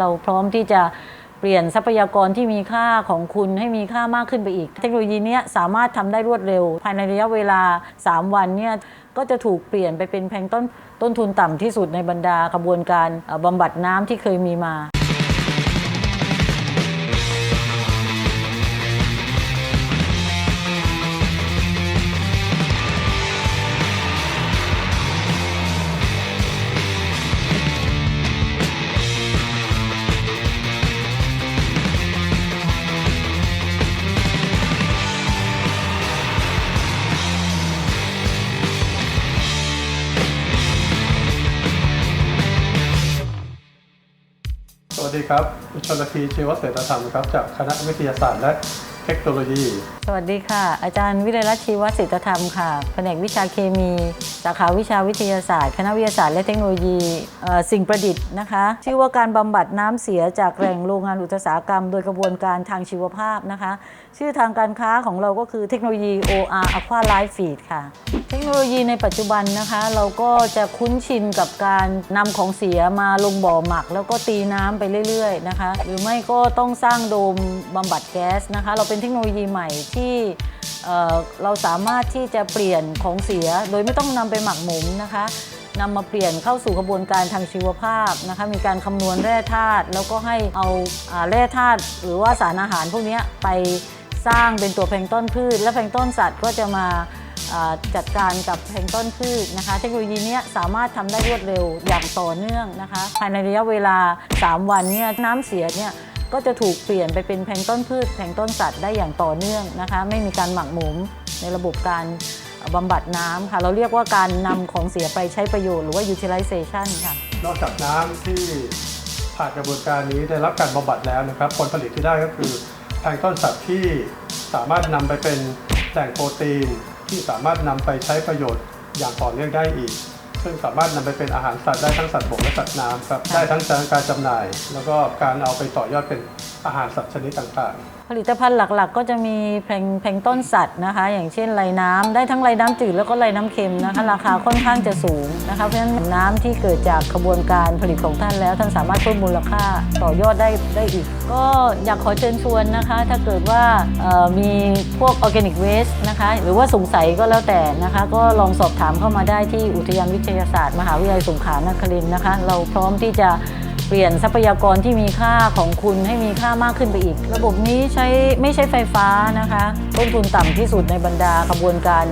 เราพร้อมที่จะเปลี่ยนทรัพยากรที่มีค่าของคุณให้มีค่ามากขึ้นไปอีก เทคโนโลยีนี้สามารถทำได้รวดเร็ว ภายในระยะเวลา 3 วันเนี่ยก็จะถูกเปลี่ยนไปเป็นแพงต้นต้นทุนต่ำที่สุดในบรรดากระบวนการบำบำบัดน้ำที่เคยมีมา วัสดีครับชนทีชีวเศรษฐธรรมครับ จากคณะวิทยาศาสตร์และ เทคโนโลยี สวัสดีค่ะ อาจารย์วิไลรัตน์ชีวศิลธรรมค่ะ แผนกวิชาเคมี สาขาวิชาวิทยาศาสตร์ คณะวิทยาศาสตร์และเทคโนโลยีเอ่อสิ่งประดิษฐ์นะคะ ชื่อว่าการบำบัดน้ำเสียจากแหล่งโรงงานอุตสาหกรรม โดยกระบวนการทางชีวภาพนะคะ ชื่อทางการค้าของเราก็คือเทคโนโลยี OR Aqua Life Feed ค่ะ เทคโนโลยีในปัจจุบันนะคะ เราก็จะคุ้นชินกับการนำของเสียมาลงบ่อหมัก แล้วก็ตีน้ำไปเรื่อยๆนะคะ หรือไม่ก็ต้องสร้างโดมบำบัดแก๊สนะคะเราเป็นเทคโนโลยีใหม่ที่เราสามารถที่จะเปลี่ยนของเสีย โดยไม่ต้องนำไปหมักหมมนะคะนำมาเปลี่ยนเข้าสู่กระบวนการทางชีวภาพนะคะมีการคำนวณแร่ธาตุแล้วก็ให้เอาแร่ธาตุหรือว่าสารอาหารพวกนี้ไปสร้างเป็นตัวแพลงต้นพืช และแพลงต้นสัตว์ก็จะมาจัดการกับแพลงต้นพืชนะคะ เทคโนโลยีนี้สามารถทำได้รวดเร็วอย่างต่อเนื่องนะคะ ภายในระยะเวลา 3 วันเนี่ยน้ำเสียเนี่ย ก็จะถูกเปลี่ยนไปเป็นแพลงต้นพืชแพลงต้นสัตว์ได้อย่างต่อเนื่องนะคะ ไม่มีการหมักหมมในระบบการบำบัดน้ำค่ะ เราเรียกว่าการนำของเสียไปใช้ประโยชน์หรือว่า utilization ค่ะ นอกจากน้ำที่ผ่านกระบวนการนี้ได้รับการบำบัดแล้วนะครับ ผลผลิตที่ได้ก็คือแพลงก์ต้นสัตว์ที่สามารถนำไปเป็นแหล่งโปรตีนที่สามารถนำไปใช้ประโยชน์อย่างต่อเนื่องได้อีก ซึ่งสามารถนำไปเป็นอาหารสัตว์ได้ทั้งสัตว์บกและสัตว์น้ำครับ ได้ทั้งการจำหน่าย แล้วก็การเอาไปต่อยอดเป็นอาหารสัตว์ชนิดต่างๆผลิตภัณฑ์หลักๆ ก็จะมีแพลงแพลงต้นสัตว์นะคะ อย่างเช่นไรน้ำได้ทั้งไรน้ำจืดแล้วก็ไรน้ำเค็มนะคะราคาค่อนข้างจะสูงนะคะเพราะฉะนั้นน้ำที่เกิดจากกระบวนการผลิตของท่านแล้วท่านสามารถเพิ่มมูลค่าต่อยอดได้ได้อีก ก็อยากขอเชิญชวนนะคะ ถ้าเกิดว่ามีพวกออร์แกนิกเวสนะคะหรือว่าสงสัยก็แล้วแต่นะคะ ก็ลองสอบถามเข้ามาได้ที่อุทยานวิทยาศาสตร์ มหาวิทยาลัยสงขลานครินทร์นะคะ เราพร้อมที่จะ เปลี่ยนทรัพยากรที่มีค่าของคุณให้มีค่ามากขึ้นไปอีก ระบบนี้ใช้ไม่ใช้ไฟฟ้านะคะต้นทุนต่ำที่สุดในบรรดากระบวนการ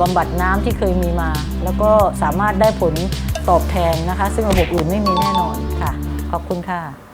บำบัดน้ำที่เคยมีมา แล้วก็สามารถได้ผลตอบแทนนะคะ ซึ่งระบบอื่นไม่มีแน่นอนค่ะ ขอบคุณค่ะ